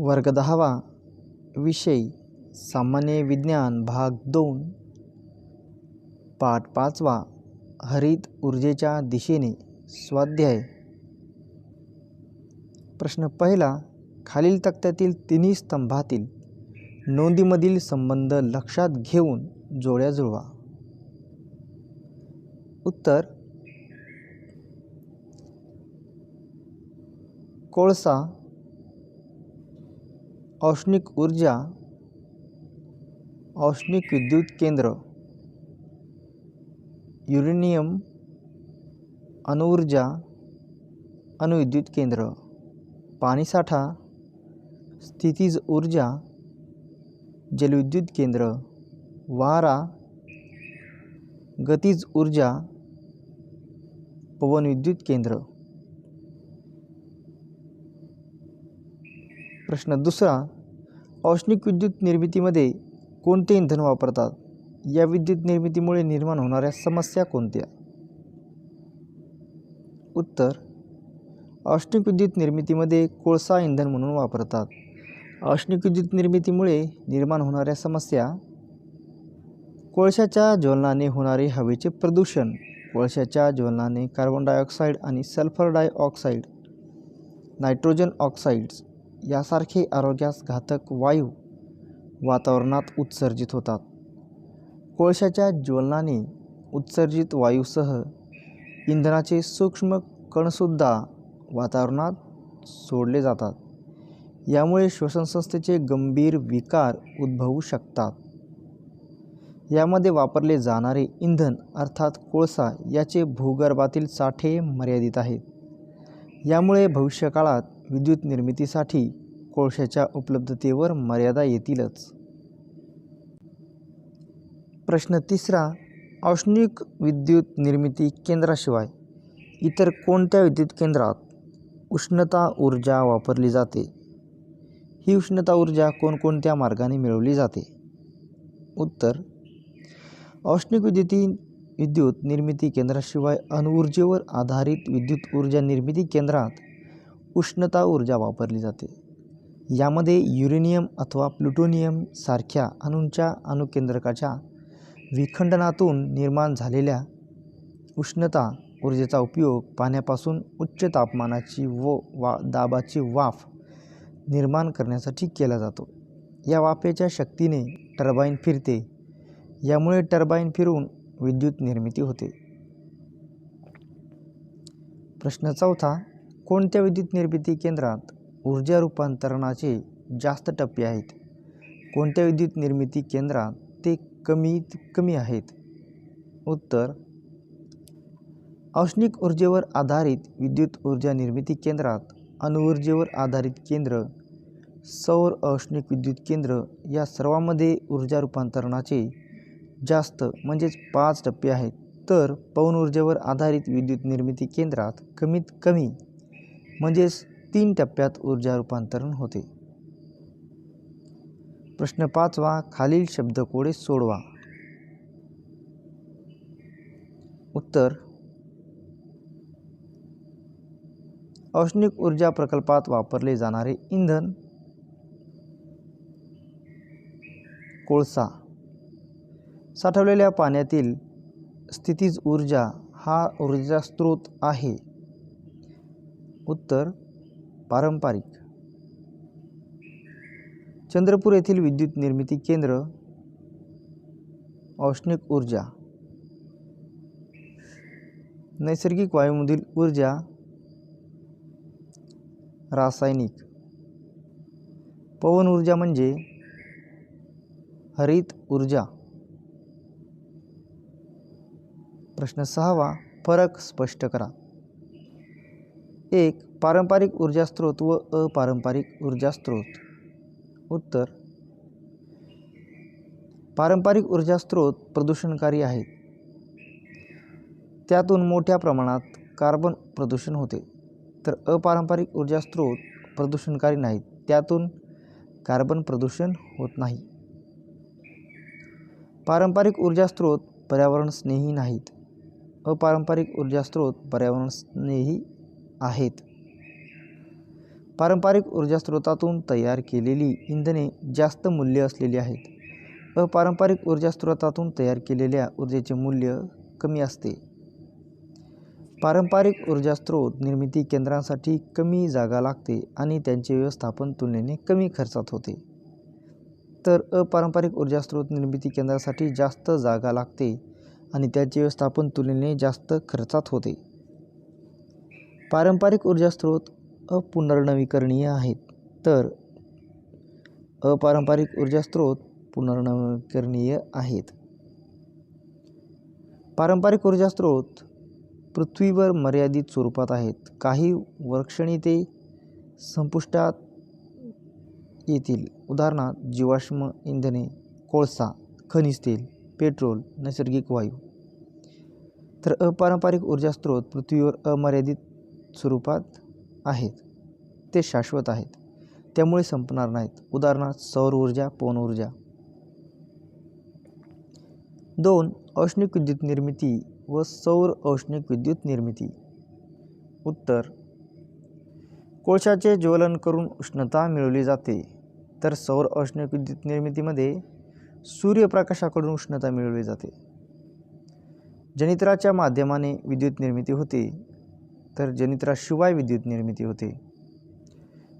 वर्ग दहावा. विषय सामान्य विज्ञान भाग दोन. पाठ पाचवा. हरित ऊर्जेच्या दिशेने. स्वाध्याय. प्रश्न पहिला. खालील तक्त्यातील तिन्ही स्तंभातील नोंदीमधील संबंध लक्षात घेऊन जोड्या जुळवा. उत्तर. कोळसा औष्णिक ऊर्जा औष्णिक विद्युत केंद्र युरेनियम अणुऊर्जा अणुविद्युत केंद्र पाणीसाठा स्थितीज ऊर्जा जलविद्युत केंद्र वारा गतीज ऊर्जा पवनविद्युत केंद्र. प्रश्न दुसरा औष्णिक विद्युत निर्मितीमध्ये कोणते इंधन वापरतात? या विद्युत निर्मितीमुळे निर्माण होणाऱ्या समस्या कोणत्या? उत्तर औष्णिक विद्युत निर्मितीमध्ये कोळसा इंधन म्हणून वापरतात. औष्णिक विद्युत निर्मितीमुळे निर्माण होणाऱ्या समस्या कोळशाच्या ज्वलनाने होणारे हवेचे प्रदूषण कोळशाच्या ज्वलनाने कार्बन डायऑक्साईड आणि सल्फर डायऑक्साईड नायट्रोजन ऑक्साईड्स यासारखे आरोग्यास घातक वायू वातावरणात उत्सर्जित होतात. कोळशाच्या ज्वलनाने उत्सर्जित वायूसह इंधनाचे सूक्ष्म कणसुद्धा वातावरणात सोडले जातात. यामुळे श्वसनसंस्थेचे गंभीर विकार उद्भवू शकतात. यामध्ये वापरले जाणारे इंधन अर्थात कोळसा याचे भूगर्भातील साठे मर्यादित आहेत. यामुळे भविष्यकाळात विद्युत निर्मितीसाठी कोळशाच्या उपलब्धतेवर मर्यादा येतीलच. प्रश्न तिसरा औष्णिक विद्युत निर्मिती केंद्राशिवाय इतर कोणत्या विद्युत केंद्रात उष्णता ऊर्जा वापरली जाते? ही उष्णता ऊर्जा कोणकोणत्या मार्गाने मिळवली जाते? उत्तर औष्णिक विद्युती विद्युत निर्मिती केंद्राशिवाय अणुऊर्जेवर आधारित विद्युत ऊर्जा निर्मिती केंद्रात उष्णता ऊर्जा वापरली जाते. यामध्ये युरेनियम अथवा प्लुटोनियम सारख्या अणूंच्या अणुकेंद्रकाच्या विखंडनातून निर्माण झालेल्या उष्णता ऊर्जेचा उपयोग पाण्यापासून उच्च तापमानाची व वा दाबाची वाफ निर्माण करण्यासाठी केला जातो. या वाफेच्या शक्तीने टर्बाईन फिरते. यामुळे टर्बाईन फिरून विद्युत निर्मिती होते. प्रश्न चौथा कोणत्या विद्युत निर्मिती केंद्रात ऊर्जा रूपांतरणाचे जास्त टप्पे आहेत? कोणत्या विद्युत निर्मिती केंद्रात ते कमीत कमी आहेत? उत्तर औष्णिक ऊर्जेवर आधारित विद्युत ऊर्जा निर्मिती केंद्रात अणुऊर्जेवर आधारित केंद्र सौर औष्णिक विद्युत केंद्र या सर्वांमध्ये ऊर्जा रूपांतरणाचे जास्त म्हणजेच पाच टप्पे आहेत. तर पवन ऊर्जेवर आधारित विद्युत निर्मिती केंद्रात कमीत कमी म्हणजेच तीन टप्प्यात ऊर्जा रूपांतरण होते. प्रश्न पाचवा खालील शब्दकोडे सोडवा. उत्तर औष्णिक ऊर्जा प्रकल्पात वापरले जाणारे इंधन. कोळसा साठवलेल्या पाण्यातील स्थितीज ऊर्जा हा ऊर्जा स्रोत आहे. उत्तर पारंपरिक. चंद्रपूर येथील विद्युत निर्मिती केंद्र औष्णिक ऊर्जा. नैसर्गिक वायूमधील ऊर्जा रासायनिक. पवन ऊर्जा म्हणजे हरित ऊर्जा. प्रश्न सहावा फरक स्पष्ट करा. एक पारंपरिक ऊर्जा स्रोत व अपारंपरिक ऊर्जा स्रोत उत्तर पारंपरिक ऊर्जा स्रोत प्रदूषणकारी आहेत त्यातून मोठ्या प्रमाणात कार्बन प्रदूषण होते. तर अपारंपरिक ऊर्जा स्रोत प्रदूषणकारी नाहीत त्यातून कार्बन प्रदूषण होत नाही. पारंपरिक ऊर्जा स्रोत पर्यावरणस्नेही नाहीत. अपारंपरिक ऊर्जा स्रोत पर्यावरण स्नेही आहेत. पारंपरिक ऊर्जा स्रोतातून तयार केलेली इंधने जास्त मूल्य असलेली आहेत. अपारंपरिक ऊर्जा स्रोतातून तयार केलेल्या ऊर्जेचे मूल्य कमी असते. पारंपरिक ऊर्जा स्रोत निर्मिती केंद्रांसाठी कमी जागा लागते आणि त्यांचे व्यवस्थापन तुलनेने कमी खर्चात होते. तर अपारंपरिक ऊर्जा स्रोत निर्मिती केंद्रासाठी जास्त जागा लागते आणि त्याचे व्यवस्थापन तुलनेने जास्त खर्चात होते. पारंपरिक ऊर्जा स्रोत अपुनर्नवीकरणीय आहेत. तर अपारंपरिक ऊर्जा स्रोत पुनर्नवीकरणीय आहेत. पारंपरिक ऊर्जा स्रोत पृथ्वीवर मर्यादित स्वरूपात आहेत. काही वर्षणी ते संपुष्टात येतील. उदाहरणार्थ जीवाश्म इंधने कोळसा खनिज तेल पेट्रोल नैसर्गिक वायू. तर अपारंपरिक ऊर्जा स्रोत पृथ्वीवर अमर्यादित स्वरूपात आहेत. ते शाश्वत आहेत. त्यामुळे संपणार नाहीत. उदाहरणार्थ सौर ऊर्जा पवन ऊर्जा. दोन औष्णिक विद्युत निर्मिती व सौर औष्णिक विद्युत निर्मिती. उत्तर कोळशाचे ज्वलन करून उष्णता मिळवली जाते. तर सौर औष्णिक विद्युत निर्मितीमध्ये सूर्यप्रकाशाकडून उष्णता मिळवली जाते. जनित्राच्या माध्यमाने विद्युत निर्मिती होते. तर जनित्राशिवाय विद्युत निर्मिती होते.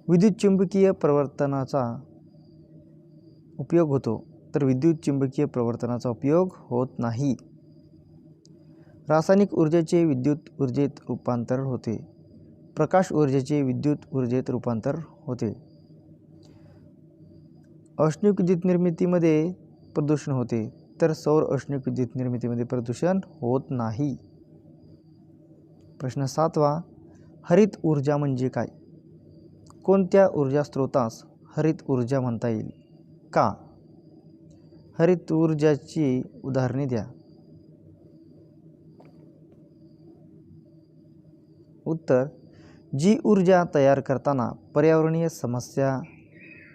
विद्युत चुंबकीय प्रवर्तनाचा उपयोग होतो तर विद्युत चुंबकीय प्रवर्तनाचा उपयोग होत नाही. रासायनिक ऊर्जेचे विद्युत ऊर्जेत रूपांतर होते. प्रकाश ऊर्जेचे विद्युत ऊर्जेत रूपांतर होते. औष्णिक विद्युत निर्मितीमध्ये प्रदूषण होते तर सौर औष्णिक विद्युत निर्मितीमध्ये प्रदूषण होत नाही. प्रश्न सातवा हरित ऊर्जा म्हणजे काय? कोणत्या ऊर्जा स्रोतास हरित ऊर्जा म्हणता येईल? का? हरित ऊर्जाची उदाहरणे द्या. उत्तर जी ऊर्जा तयार करताना पर्यावरणीय समस्या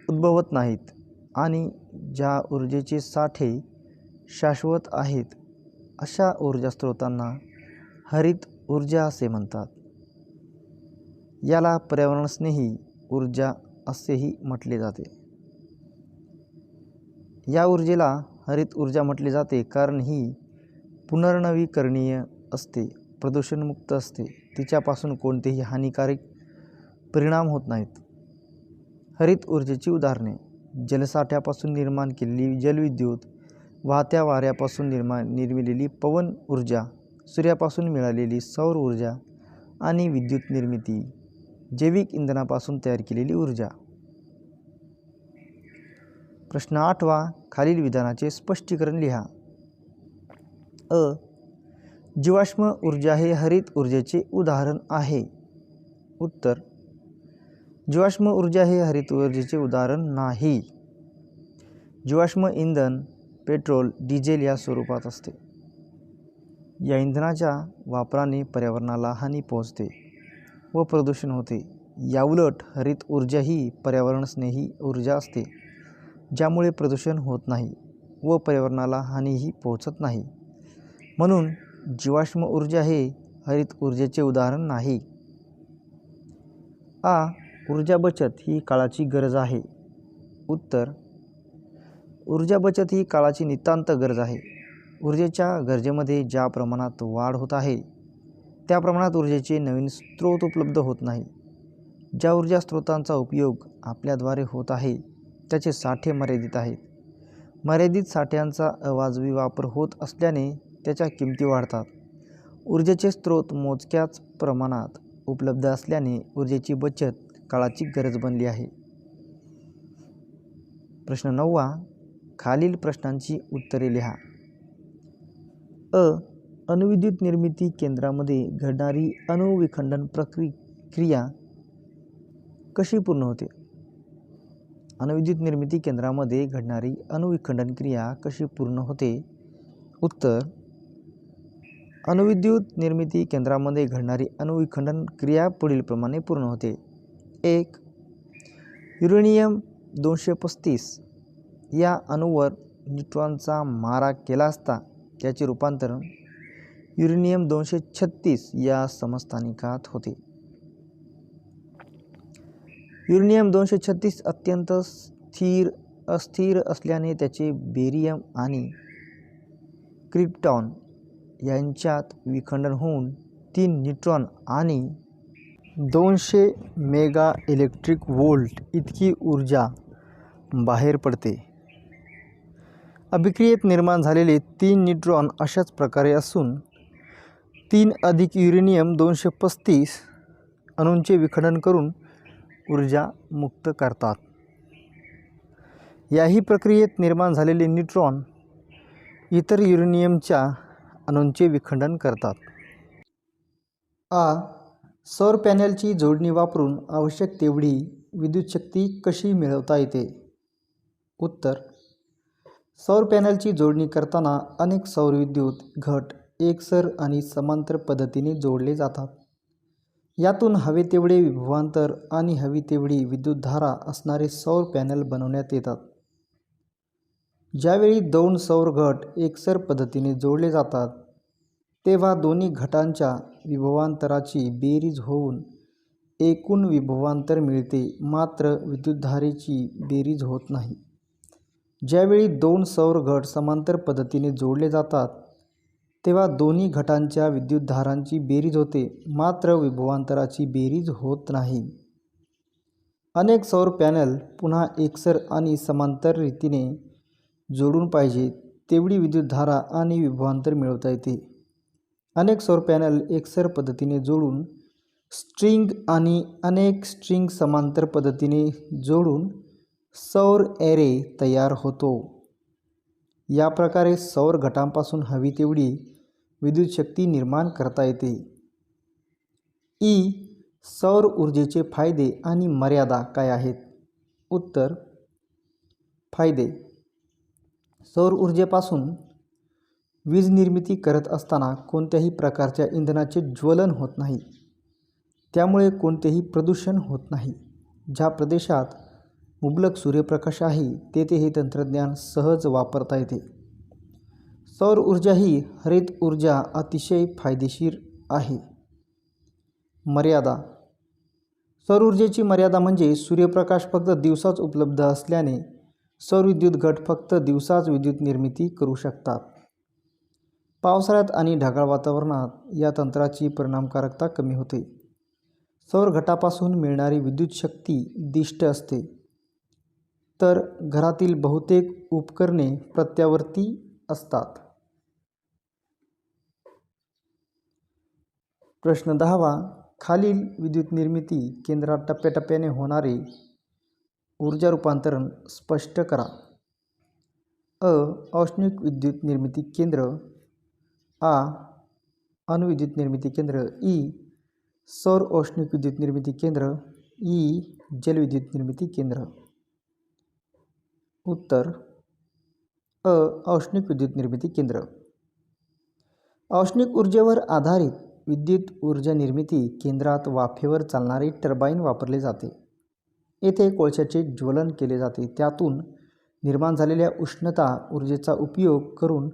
उद्भवत नाहीत आणि ज्या ऊर्जेचे साठे शाश्वत आहेत अशा ऊर्जा स्रोतांना हरित ऊर्जा असे म्हणतात. याला पर्यावरणस्नेही ऊर्जा असेही म्हटले जाते. या ऊर्जेला हरित ऊर्जा म्हटले जाते कारण ही पुनर्नवीकरणीय असते प्रदूषणमुक्त असते. तिच्यापासून कोणतेही हानिकारक परिणाम होत नाहीत. हरित ऊर्जेची उदाहरणे. जलसाठ्यापासून निर्माण केलेली जलविद्युत वाहत्या वाऱ्यापासून निर्माण निर्मिलेली पवन ऊर्जा सूर्यापासून मिळालेली सौर ऊर्जा आणि विद्युत निर्मिती जैविक इंधनापासून तयार केलेली ऊर्जा. प्रश्न आठवा खालील विधानाचे स्पष्टीकरण लिहा. अ. जीवाश्म ऊर्जा हे हरित ऊर्जेचे उदाहरण आहे. उत्तर. जीवाश्म ऊर्जा हे हरित ऊर्जेचे उदाहरण नाही. जीवाश्म इंधन पेट्रोल डिझेल या स्वरूपात असते. या इंधनाच्या वापराने पर्यावरणाला हानी पोहोचते व प्रदूषण होते. याउलट हरित ऊर्जा ही पर्यावरणस्नेही ऊर्जा असते ज्यामुळे प्रदूषण होत नाही व पर्यावरणाला हानीही पोहोचत नाही. म्हणून जीवाश्म ऊर्जा हे हरित ऊर्जेचे उदाहरण नाही. आ. ऊर्जा बचत ही काळाची गरज आहे. उत्तर. ऊर्जा बचत ही काळाची नितांत गरज आहे. ऊर्जेच्या गरजेमध्ये ज्या प्रमाणात वाढ होत आहे त्या प्रमाणात ऊर्जेचे नवीन स्रोत उपलब्ध होत नाही. ज्या ऊर्जा स्रोतांचा उपयोग आपल्याद्वारे होत आहे त्याचे साठे मर्यादित आहेत. मर्यादित साठ्यांचा अवाजवी वापर होत असल्याने त्याच्या किमती वाढतात. ऊर्जेचे स्रोत मोजक्याच प्रमाणात उपलब्ध असल्याने ऊर्जेची बचत काळाची गरज बनली आहे. प्रश्न नववा खालील प्रश्नांची उत्तरे लिहा. अ अणुविद्युत निर्मिती केंद्रामध्ये घडणारी अणुविखंडन प्रक्रि क्रिया कशी पूर्ण होते? अणुविद्युत निर्मिती केंद्रामध्ये घडणारी अणुविखंडन क्रिया कशी पूर्ण होते? उत्तर अणुविद्युत निर्मिती केंद्रामध्ये घडणारी अणुविखंडन क्रिया पुढीलप्रमाणे पूर्ण होते. एक युरेनियम दोनशे पस्तीस या अणूवर न्यूट्रॉनचा मारा केला असता. त्याचे रूपांतरण युरेनियम दोनशे छत्तीस या समस्थानिकात होते. युरेनियम दोनशे छत्तीस अत्यंत स्थिर अस्थिर असल्याने त्याचे बेरियम आणि क्रिप्टॉन यांच्यात विखंडन होऊन तीन न्यूट्रॉन आणि दोनशे मेगा इलेक्ट्रिक वोल्ट इतकी ऊर्जा बाहेर पडते. अभिक्रियेत निर्माण झालेले तीन न्यूट्रॉन अशाच प्रकारे असून तीन अधिक युरेनियम दोनशे पस्तीस अणूंचे विखंडन करून ऊर्जा मुक्त करतात. याही प्रक्रियेत निर्माण झालेले न्यूट्रॉन इतर युरेनियमच्या अणूंचे विखंडन करतात. आ सौर पॅनेलची जोडणी वापरून आवश्यक तेवढी विद्युतशक्ती कशी मिळवता येते? उत्तर सौर पॅनलची जोडणी करताना अनेक सौरविद्युत घट एकसर आणि समांतर पद्धतीने जोडले जातात. यातून हवे तेवढे विभवांतर आणि हवी तेवढी विद्युतधारा असणारे सौर पॅनल बनवण्यात येतात. ज्यावेळी दोन सौर घट एकसर पद्धतीने जोडले जातात तेव्हा दोन्ही घटांच्या विभवांतराची बेरीज होऊन एकूण विभवांतर मिळते मात्र विद्युतधारेची बेरीज होत नाही. ज्यावेळी दोन सौर गट समांतर पद्धतीने जोडले जातात तेव्हा दोन्ही घटांच्या विद्युतधारांची बेरीज होते. मात्र विभवांतराची बेरीज होत नाही. अनेक सौर पॅनल पुन्हा एकसर आणि समांतर रीतीने जोडून पाहिजे तेवढी विद्युतधारा आणि विभवांतर मिळवता येते. अनेक सौर पॅनल एकसर पद्धतीने जोडून स्ट्रिंग आणि अनेक स्ट्रिंग समांतर पद्धतीने जोडून सौर ॲरे तयार होतो. या प्रकारे सौर घटांपासून हवी तेवढी विद्युतशक्ती निर्माण करता येते. ई सौर ऊर्जेचे फायदे आणि मर्यादा काय आहेत? उत्तर फायदे. सौर ऊर्जेपासून वीज निर्मिती करत असताना कोणत्याही प्रकारच्या इंधनाचे ज्वलन होत नाही. त्यामुळे कोणतेही प्रदूषण होत नाही. ज्या प्रदेशात मुबलक सूर्यप्रकाश आहे तेथे हे तंत्रज्ञान सहज वापरता येते. सौर ऊर्जा ही हरित ऊर्जा अतिशय फायदेशीर आहे. मर्यादा. सौर ऊर्जेची मर्यादा म्हणजे सूर्यप्रकाश फक्त दिवसाच उपलब्ध असल्याने सौर विद्युत गट फक्त दिवसाच विद्युत निर्मिती करू शकतात. पावसाळ्यात आणि ढगाळ वातावरणात या तंत्राची परिणामकारकता कमी होते. सौर घटापासून मिळणारी विद्युत शक्ती दिष्ट असते. तर घरातील बहुतेक उपकरणे प्रत्यावर्ती असतात. प्रश्न दहावा. खालील विद्युत निर्मिती केंद्रात टप्प्याटप्प्याने होणारे ऊर्जा रूपांतरण स्पष्ट करा. अ. औष्णिक विद्युत निर्मिती केंद्र. आ. अणुविद्युत निर्मिती केंद्र. ई. सौर औष्णिक विद्युत निर्मिती केंद्र. ई. जलविद्युत निर्मिती केंद्र. उत्तर अ औष्णिक विद्युत निर्मिती केंद्र. औष्णिक ऊर्जेवर आधारित विद्युत ऊर्जा निर्मिती केंद्रात वाफेवर चालणारे टर्बाईन वापरले जाते. येथे कोळशाचे ज्वलन केले जाते. त्यातून निर्माण झालेल्या उष्णता ऊर्जेचा उपयोग करून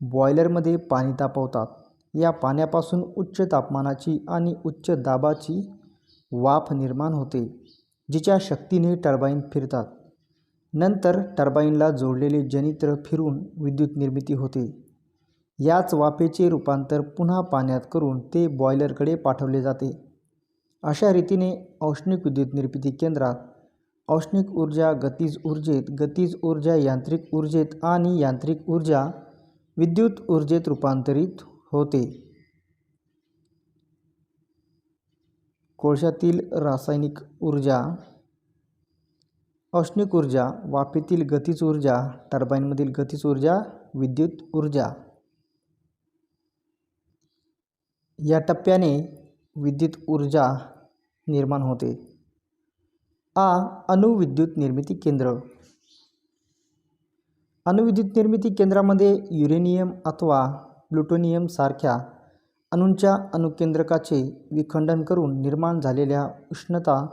बॉयलरमध्ये पाणी तापवतात. या पाण्यापासून उच्च तापमानाची आणि उच्च दाबाची वाफ निर्माण होते जिच्या शक्तीने टर्बाईन फिरतात. नंतर टर्बाईनला जोडलेले जनित्र फिरून विद्युत निर्मिती होते. याच वाफेचे रूपांतर पुन्हा पाण्यात करून ते बॉयलरकडे पाठवले जाते. अशा रीतीने औष्णिक विद्युत निर्मिती केंद्रात औष्णिक ऊर्जा गतीज ऊर्जेत गतीज ऊर्जा यांत्रिक ऊर्जेत आणि यांत्रिक ऊर्जा विद्युत ऊर्जेत रूपांतरित होते. कोळशातील रासायनिक ऊर्जा औष्णिक ऊर्जा वाफेतील गतीच ऊर्जा टर्बाईनमधील गतीच ऊर्जा विद्युत ऊर्जा. या टप्प्याने विद्युत ऊर्जा निर्माण होते. आ अणुविद्युत निर्मिती केंद्र. अणुविद्युत निर्मिती केंद्रामध्ये युरेनियम अथवा प्लुटोनियम सारख्या अणूंच्या अणुकेंद्रकाचे विखंडन करून निर्माण झालेल्या उष्णता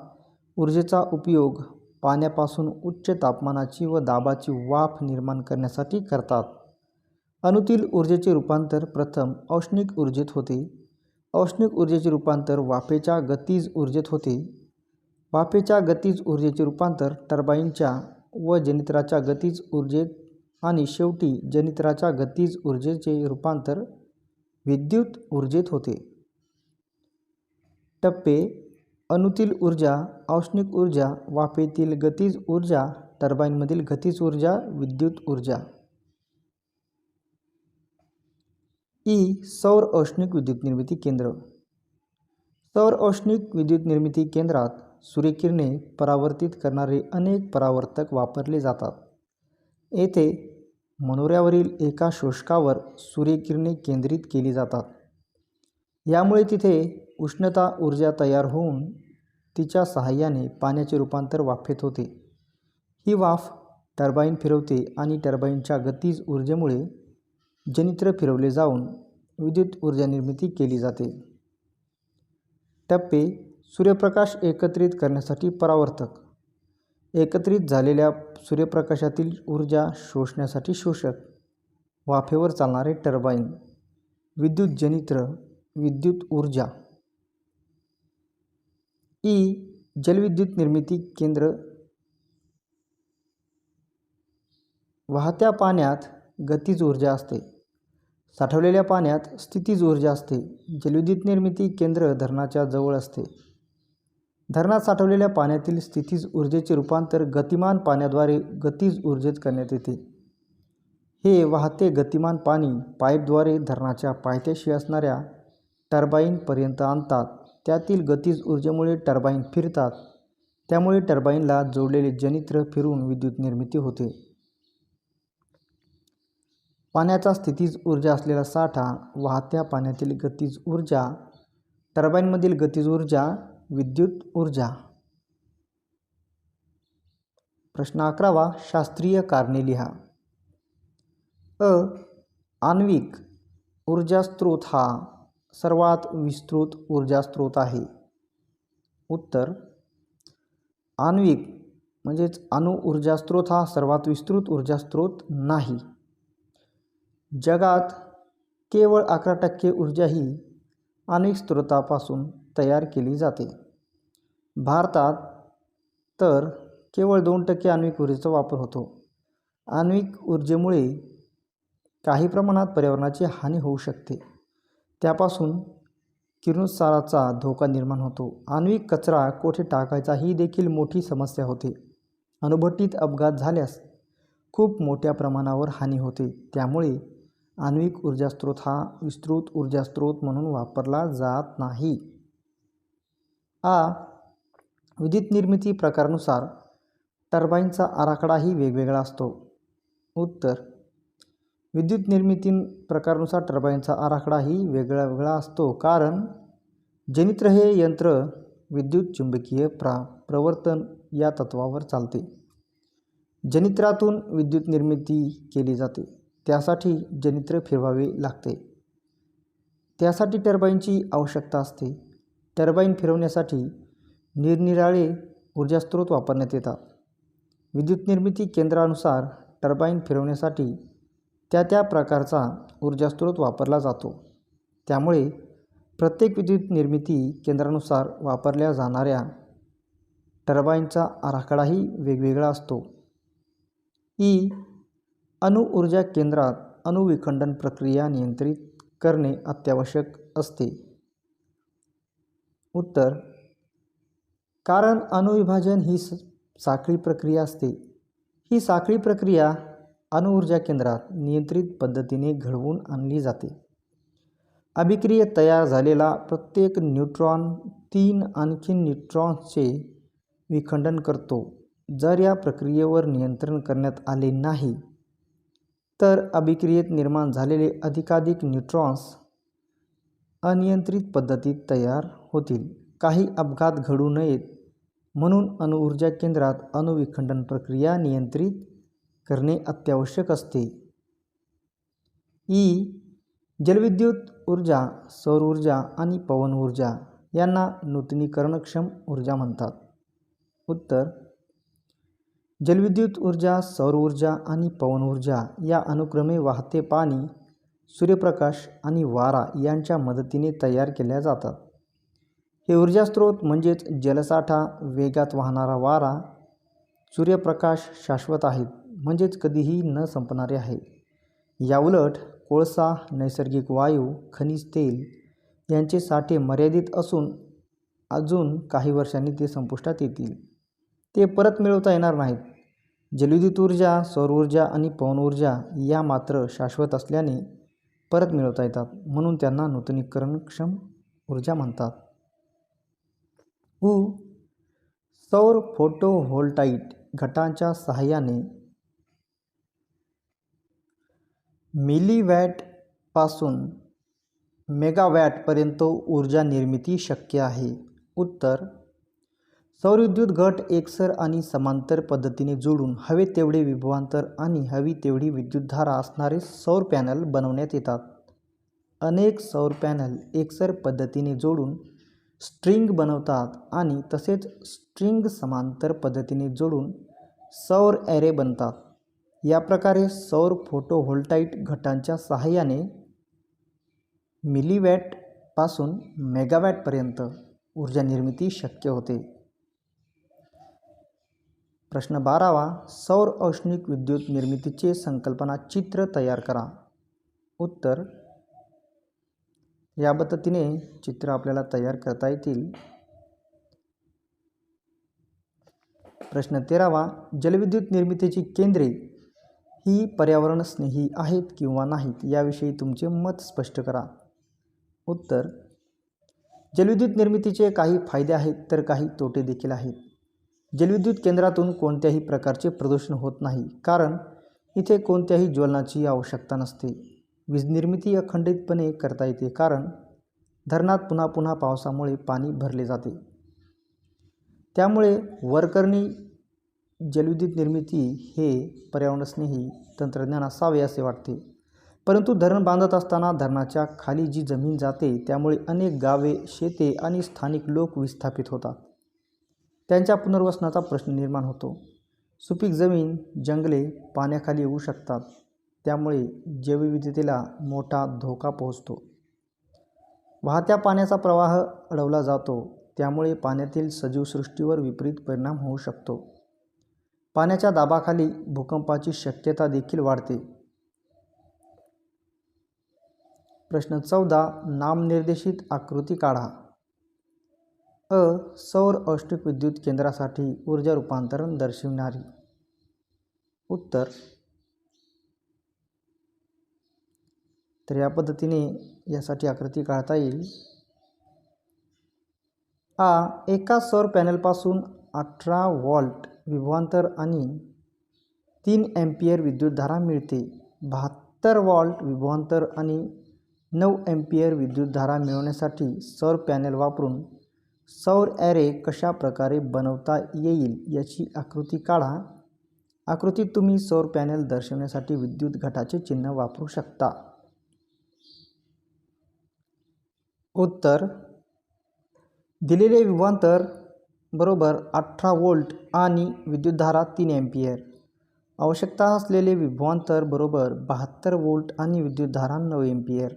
ऊर्जेचा उपयोग पाण्यापासून उच्च तापमानाची व दाबाची वाफ निर्माण करण्यासाठी करतात. अणुतील ऊर्जेचे रूपांतर प्रथम औष्णिक ऊर्जेत होते. औष्णिक ऊर्जेचे रूपांतर वाफेच्या गतीज ऊर्जेत होते. वाफेच्या गतीज ऊर्जेचे रूपांतर टर्बाईनच्या व जनित्राच्या गतीज ऊर्जेत आणि शेवटी जनित्राच्या गतीज ऊर्जेचे रूपांतर विद्युत ऊर्जेत होते. टप्पे अणुतील ऊर्जा औष्णिक ऊर्जा वाफेतील गतीज ऊर्जा टर्बाईनमधील गतीज ऊर्जा विद्युत ऊर्जा. ई. सौर औष्णिक विद्युत निर्मिती केंद्र. सौर औष्णिक विद्युत निर्मिती केंद्रात सूर्यकिरणे परावर्तित करणारे अनेक परावर्तक वापरले जातात. येथे मनोऱ्यावरील एका शोषकावर सूर्यकिरणे केंद्रित केली जातात. यामुळे तिथे उष्णता ऊर्जा तयार होऊन तिच्या सहाय्याने पाण्याचे रूपांतर वाफेत होते. ही वाफ टर्बाईन फिरवते आणि टर्बाईनच्या गतीज ऊर्जेमुळे जनित्र फिरवले जाऊन विद्युत ऊर्जा निर्मिती केली जाते. टप्पे सूर्यप्रकाश एकत्रित करण्यासाठी परावर्तक. एकत्रित झालेल्या सूर्यप्रकाशातील ऊर्जा शोषण्यासाठी शोषक. वाफेवर चालणारे टर्बाईन. विद्युत जनित्र विद्युत ऊर्जा. ई जलविद्युत निर्मिती केंद्र. वाहत्या पाण्यात गतीज ऊर्जा असते. साठवलेल्या पाण्यात स्थितीज ऊर्जा असते. जलविद्युत निर्मिती केंद्र धरणाच्या जवळ असते. धरणात साठवलेल्या पाण्यातील स्थितीज ऊर्जेचे रूपांतर गतिमान पाण्याद्वारे गतीज ऊर्जेत करण्यात येते. हे वाहते गतिमान पाणी पाईपद्वारे धरणाच्या पायथ्याशी असणाऱ्या टर्बाईनपर्यंत आणतात. त्यातील गतीज ऊर्जेमुळे टर्बाईन फिरतात. त्यामुळे टर्बाईनला जोडलेले जनित्र फिरून विद्युत निर्मिती होते. पाण्याचा स्थितीज ऊर्जा असलेला साठा वाहत्या पाण्यातील गतीज ऊर्जा टर्बाईनमधील गतीज ऊर्जा विद्युत ऊर्जा. प्रश्न अकरावा शास्त्रीय कारणे लिहा. अ. आण्विक ऊर्जा स्रोत हा सर्वात विस्तृत ऊर्जा स्रोत आहे. उत्तर. आण्विक म्हणजेच अणु ऊर्जा स्रोत हा सर्वात विस्तृत ऊर्जा स्रोत नाही. जगात केवळ अकरा टक्के ऊर्जा ही आण्विक स्रोतापासून तयार केली जाते. भारतात तर केवळ दोन टक्के आण्विक ऊर्जेचा वापर होतो. आण्विक ऊर्जेमुळे काही प्रमाणात पर्यावरणाची हानी होऊ शकते. त्यापासून किरणोत्साराचा धोका निर्माण होतो. आण्विक कचरा कोठे टाकायचा ही देखील मोठी समस्या होते. अणुभट्टीत अपघात झाल्यास खूप मोठ्या प्रमाणावर हानी होते. त्यामुळे आण्विक ऊर्जा स्रोत हा विस्तृत ऊर्जा स्रोत म्हणून वापरला जात नाही. आ विद्युत निर्मिती प्रकारानुसार टर्बाईनचा आराखडाही वेगवेगळा असतो. उत्तर विद्युत निर्मिती प्रकारानुसार टर्बाईनचा आराखडाही वेगळा वेगळा असतो. कारण जनित्र हे यंत्र विद्युत चुंबकीय प्रा प्रवर्तन या तत्वावर चालते. जनित्रातून विद्युत निर्मिती केली जाते. त्यासाठी जनित्र फिरवावे लागते. त्यासाठी टर्बाईनची आवश्यकता असते. टर्बाईन फिरवण्यासाठी निरनिराळे ऊर्जा स्रोत वापरण्यात येतात. विद्युत निर्मिती केंद्रानुसार टर्बाईन फिरवण्यासाठी त्या त्या प्रकारचा ऊर्जा स्रोत वापरला जातो. त्यामुळे प्रत्येक विद्युत निर्मिती केंद्रानुसार वापरल्या जाणाऱ्या टर्बाईनचा आराखडाही वेगवेगळा असतो. ई अणुऊर्जा केंद्रात अणुविखंडन प्रक्रिया नियंत्रित करणे अत्यावश्यक असते. उत्तर कारण अणुविभाजन ही स साखळी प्रक्रिया असते. ही साखळी प्रक्रिया अणुऊर्जा केंद्रात नियंत्रित पद्धतीने घडवून आणली जाते. अभिक्रिय तयार झालेला प्रत्येक न्यूट्रॉन तीन आणखी न्यूट्रॉन्सचे विखंडन करतो. जर या प्रक्रियेवर नियंत्रण करण्यात आले नाही तर अभिक्रियेत निर्माण झालेले अधिकाधिक न्यूट्रॉन्स अनियंत्रित पद्धतीत तयार होतील. काही अपघात घडू नयेत म्हणून अणुऊर्जा केंद्रात अणुविखंडन प्रक्रिया नियंत्रित करणे अत्यावश्यक असते. ई. जलविद्युत ऊर्जा सौर ऊर्जा आणि पवन ऊर्जा यांना नूतनीकरणक्षम ऊर्जा म्हणतात. उत्तर. जलविद्युत ऊर्जा सौर ऊर्जा आणि पवन ऊर्जा या अनुक्रमे वाहते पाणी सूर्यप्रकाश आणि वारा यांच्या मदतीने तयार केल्या जातात. हे ऊर्जा स्रोत म्हणजेच जलसाठा वेगात वाहणारा वारा सूर्यप्रकाश शाश्वत आहेत. म्हणजेच कधीही न संपणारे आहे. याउलट कोळसा नैसर्गिक वायू खनिज तेल यांचे साठे मर्यादित असून अजून काही वर्षांनी ते संपुष्टात येतील. ते परत मिळवता येणार नाहीत. जलविद्युत ऊर्जा सौर ऊर्जा आणि पवन ऊर्जा या मात्र शाश्वत असल्याने परत मिळवता येतात म्हणून त्यांना नूतनीकरणक्षम ऊर्जा म्हणतात. उ सौर फोटोव्होल्टाईट घटांच्या सहाय्याने मिलीवॅटपासून मेगावॅटपर्यंत ऊर्जा निर्मिती शक्य आहे. उत्तर सौरविद्युत गट एकसर आणि समांतर पद्धतीने जोडून हवे तेवढे विभवांतर आणि हवी तेवढी विद्युतधारा असणारे सौर पॅनल बनवण्यात येतात. अनेक सौर पॅनल एकसर पद्धतीने जोडून स्ट्रिंग बनवतात आणि तसेच स्ट्रिंग समांतर पद्धतीने जोडून सौर ॲरे बनतात. या प्रकारे सौर फोटोव्होल्टाईट घटांच्या सहाय्याने मिलीवॅटपासून मेगावॅटपर्यंत ऊर्जा निर्मिती शक्य होते. प्रश्न बारावा सौर औष्णिक विद्युत निर्मितीचे संकल्पना चित्र तयार करा. उत्तर या पद्धतीने चित्र आपल्याला तयार करता येतील. प्रश्न तेरावा जलविद्युत निर्मितीची केंद्रे ही पर्यावरणस्नेही आहेत किंवा नाहीत याविषयी तुमचे मत स्पष्ट करा. उत्तर जलविद्युत निर्मितीचे काही फायदे आहेत तर काही तोटे देखील आहेत. जलविद्युत केंद्रातून कोणत्याही प्रकारचे प्रदूषण होत नाही कारण इथे कोणत्याही ज्वलनाची आवश्यकता नसते. वीज निर्मिती अखंडितपणे करता येते कारण धरणात पुन्हा पुन्हा पावसामुळे पाणी भरले जाते. त्यामुळे वरकरणी जलविद्युत निर्मिती हे पर्यावरणस्नेही तंत्रज्ञान असावे असे वाटते. परंतु धरण बांधत असताना धरणाच्या खाली जी जमीन जाते त्यामुळे अनेक गावे शेते आणि स्थानिक लोक विस्थापित होतात. त्यांच्या पुनर्वसनाचा प्रश्न निर्माण होतो. सुपीक जमीन जंगले पाण्याखाली येऊ शकतात. त्यामुळे जैवविविधतेला मोठा धोका पोहोचतो. वाहत्या पाण्याचा प्रवाह अडवला जातो. त्यामुळे पाण्यातील सजीवसृष्टीवर विपरीत परिणाम होऊ शकतो. पाण्याच्या दाबाखाली भूकंपाची शक्यता देखील वाढते. प्रश्न चौदा. नामनिर्देशित आकृती काढा. अ. सौर औष्णिक विद्युत केंद्रासाठी ऊर्जा रूपांतरण दर्शविणारी. उत्तर. तर या पद्धतीने यासाठी आकृती काढता येईल. आ. एका सौर पॅनलपासून अठरा वॉल्ट विभवांतर आणि तीन ॲम्पियर विद्युतधारा मिळते. बहात्तर वॉल्ट विभवांतर आणि नऊ ॲम्पियर विद्युतधारा मिळवण्यासाठी सौर पॅनेल वापरून सौर ॲरे कशा प्रकारे बनवता येईल याची आकृती काढा. आकृतीत तुम्ही सौर पॅनेल दर्शवण्यासाठी विद्युत घटाचे चिन्ह वापरू शकता. उत्तर. दिलेले विभवांतर बरोबर अठरा वोल्ट आणि विद्युतधारा तीन एम्पियर आवश्यकता असलेले विभवांतर बरोबर बहात्तर वोल्ट आणि विद्युतधारा नऊ एम्पियर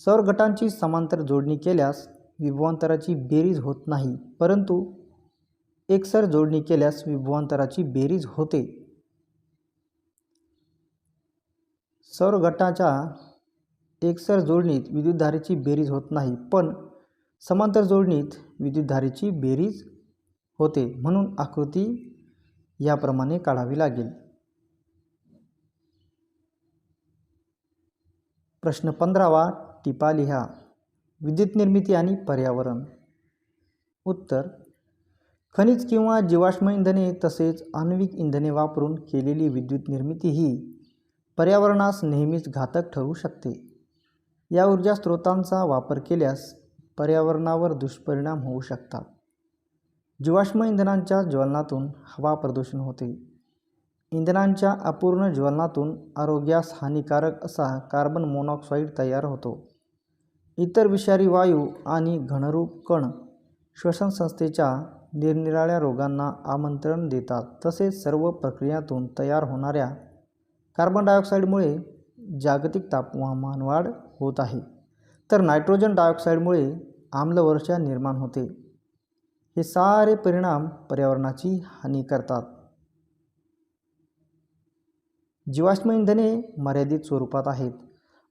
सौर गटांची समांतर जोडणी केल्यास विभवांतराची बेरीज होत नाही परंतु एकसर जोडणी केल्यास विभवांतराची बेरीज होते. सौर गटाच्या एकसर जोडणीत विद्युतधारेची बेरीज होत नाही पण समांतर जोडणीत विद्युतधारेची बेरीज होते म्हणून आकृती याप्रमाणे काढावी लागेल. प्रश्न पंधरावा टिपा लिहा. विद्युत निर्मिती आणि पर्यावरण. उत्तर खनिज किंवा जीवाश्म इंधने तसेच आण्विक इंधने वापरून केलेली विद्युत निर्मिती ही पर्यावरणास नेहमीच घातक ठरू शकते. या ऊर्जा स्रोतांचा वापर केल्यास पर्यावरणावर दुष्परिणाम होऊ शकतात. जीवाश्म इंधनांच्या ज्वलनातून हवा प्रदूषण होते. इंधनांच्या अपूर्ण ज्वलनातून आरोग्यास हानिकारक असा कार्बन मोनॉक्साईड तयार होतो. इतर विषारी वायू आणि घनरूप कण श्वसनसंस्थेच्या निरनिराळ्या रोगांना आमंत्रण देतात. तसेच सर्व प्रक्रियातून तयार होणाऱ्या कार्बन डायऑक्साईडमुळे जागतिक तापमानवाढ होत आहे. तर नायट्रोजन डायऑक्साईडमुळे आम्लवर्षा निर्माण होते. हे सारे परिणाम पर्यावरणाची हानी करतात. जीवाश्म इंधने मर्यादित स्वरूपात आहेत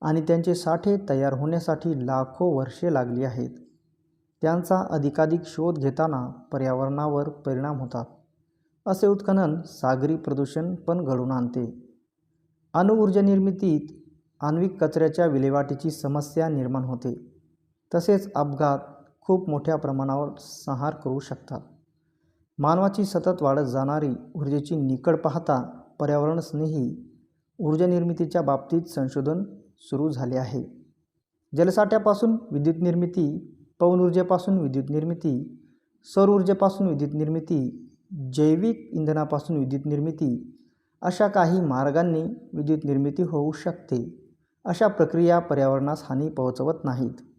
आणि त्यांचे साठे तयार होण्यासाठी लाखो वर्षे लागली आहेत. त्यांचा अधिकाधिक शोध घेताना पर्यावरणावर परिणाम होतात. असे उत्खनन सागरी प्रदूषण पण घडून आणते. अणुऊर्जा निर्मितीत आण्विक कचऱ्याच्या विल्हेवाटीची समस्या निर्माण होते. तसेच अपघात खूप मोठ्या प्रमाणावर संहार करू शकतात. मानवाची सतत वाढत जाणारी ऊर्जेची निकड पाहता पर्यावरणस्नेही ऊर्जा निर्मितीच्या बाबतीत संशोधन सुरू झाले आहे. जलसाठ्यापासून विद्युत निर्मिती पवन ऊर्जेपासून विद्युत निर्मिती सौर ऊर्जेपासून विद्युत निर्मिती जैविक इंधनापासून विद्युत निर्मिती अशा काही मार्गांनी विद्युत निर्मिती होऊ शकते. अशा प्रक्रिया पर्यावरणास हानी पोहोचवत नाहीत.